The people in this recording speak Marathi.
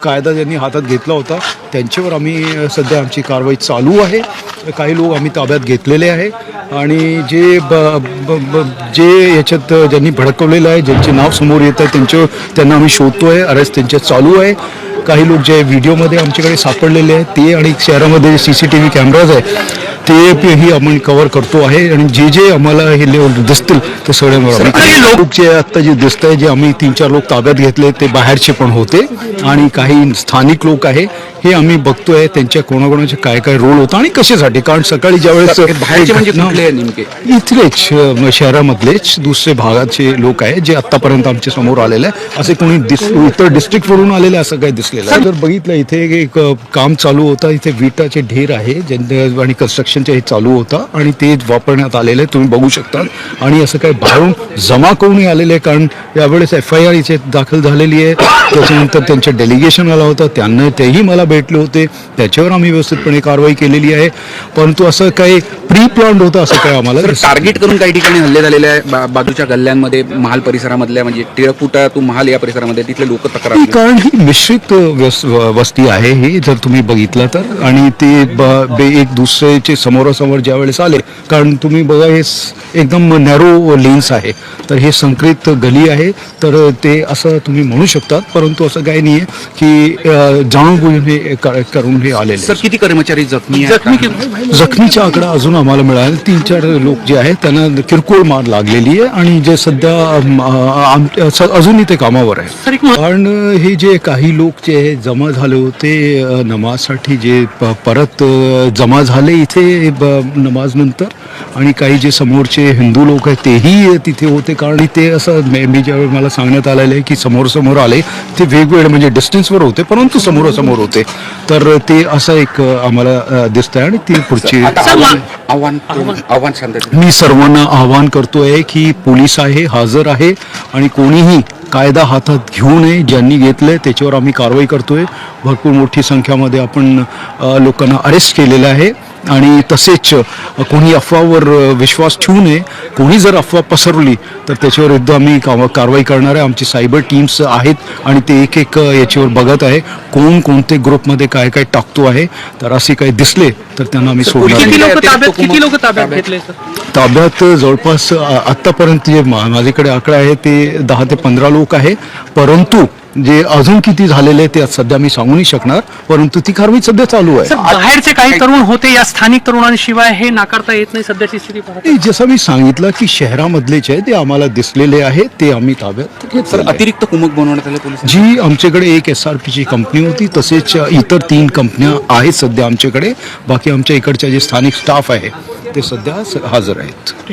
कायदा ज्यांनी हातात घेतला होता त्यांच्यावर आम्ही सध्या आमची कारवाई चालू आहे. काही लोक आम्ही ताब्यात घेतलेले आहे. आणि जे ब, ब, ब, जे याच्यात ज्यांनी भडकवलेलं आहे ज्यांचे नाव समोर येत आहे त्यांच्या त्यांना आम्ही शोधतो आहे अरेस्ट त्यांचे चालू आहे. काही लोक जे व्हिडिओमध्ये आमच्याकडे सापडलेले आहेत ते आणि शहरामध्ये C C T V cameras आहे ते प- ही आपण कव्हर करतो आहे आणि जे जे आम्हाला हे लेवल दिसतील ते सगळ्यांवर आम्ही- काही लोक जे आता जे दिसत आहे जे आम्ही तीन चार लोक ताब्यात घेतले ते बाहेरचे पण होते आणि काही स्थानिक लोक आहे हे आम्ही बघतोय त्यांच्या कोणाकोणाचे काय काय रोल होता आणि कशासाठी? कारण सकाळी ज्यावेळेस बाहेरचे म्हणजे इथलेच शहरामधलेच दुसरे भागाचे लोक आहेत जे आतापर्यंत आमच्यासमोर आलेले आहे. असे कोणी इतर डिस्ट्रिक्टवरून आलेले असं काही दिसलेलं आहे. जर बघितलं इथे एक काम चालू होतं इथे विटाचे ढेर आहे आणि कन्स्ट्रक्शनचे हे चालू होता आणि ते वापरण्यात आलेले आहे. तुम्ही बघू शकता. आणि असं काही बाहेरून जमा करूनही आलेले आहे कारण यावेळेस एफ आय आर इथे दाखल झालेली आहे. त्याच्यानंतर त्यांचं डेलिगेशन आलं होतं त्यांना तेही मला भेटले होते. त्याच्यावर आम्ही व्यवस्थितपणे कारवाई केलेली आहे. परंतु असं काही प्री प्लॅन्ड होतं असं काय आम्हाला टार्गेट करून काही ठिकाणी हल्ले झालेले आहे बाजूच्या गल्ल्यांमध्ये महाल परिसरामधल्या म्हणजे टिळकुटा तू महाल या परिसरामध्ये तिथले लोक तक्रार कारण ही मिश्रित वस्ती आहे ही जर तुम्ही बघितलं तर. आणि ते एक दुसऱ्याचे समोरासमोर ज्या वेळेस आले कारण तुम्ही बघा हे एकदम नॅरो लेन्स आहे. तर हे संक्रित गली आहे. तर ते असं तुम्ही म्हणू शकतात परंतु असं काही नाही आहे की अ, जाणून बुजून हे कर- करून हे आलेले सर किती कर्मचारी जखमी आहेत? जखमीचा आकडा अजून आम्हाला मिळाला. तीन चार लोक जे आहेत त्यांना किरकोळ मार लागलेली आहे आणि जे सध्या अजूनही ते कामावर आहे कारण हे जे काही लोक जे जमा झाले होते नमाजसाठी जे परत जमा झाले इथे ब- नमाज नंतर आणि काही जे समोरचे हिंदू लोक आहेत तेही तिथे होते. कारण ते असं मे- मी ज्यावेळी मला सांगण्यात आलेलं आहे की समोर समोर आले ते वेगवेगळे म्हणजे डिस्टन्सवर होते परंतु समोरासमोर होते. तर ते असं एक आम्हाला दिसतंय आणि ती पुढची आव्हान. मी सर्वांना आवाहन करतोय की पोलीस आहे हजर आहे आणि कोणीही कायदा हातात घेऊ नये. ज्यांनी घेतलंय त्याच्यावर आम्ही कारवाई करतोय. भरपूर मोठी संख्यामध्ये आपण लोकांना अरेस्ट केलेलं आहे. आणि तसेच कोणी अफवावर विश्वास ठेवू नये कोणी जर अफवा पसरवली तर त्याच्यावर एकदा आम्ही काव- कारवाई करणार आहे. आमची सायबर टीम्स आहेत आणि ते एक एक याच्यावर बघत आहे. कोण कोणते ग्रुपमध्ये काय काय टाकतो आहे. तर असे काही दिसले तर त्यांना आम्ही सोडणार ताब्यात ताब्यात- किती लोक ताब्यात घेतले सर? ताब्यात जवळपास आत्तापर्यंत जे मा- माझ्याकडे आकडा आहे ते दहा ते पंधरा लोक आहे. परंतु जे अजून किती झालेले ते सध्या मी सांगू नाही शकणार परंतु ती कारवाई सध्या चालू आहे. सर बाहेरचे काही तरुण होते या स्थानिक तरुणांशिवाय हे नाकारता येत नाही सध्याची स्थिती पाहता. नाही, जसं मी सांगितलं की शहरामधलेच आहे ते आम्हाला दिसलेले आहे ते आम्ही ताब्यात सर घेतलेले आहे. अतिरिक्त कुमक बनवण्यात आले पोलीस जी आमच्याकडे एक एस आर पीची कंपनी होती तसेच इतर तीन कंपन्या आहेत सध्या आमच्याकडे. बाकी आमच्या इकडच्या जे स्थानिक स्टाफ आहे ते सध्या हजर आहेत.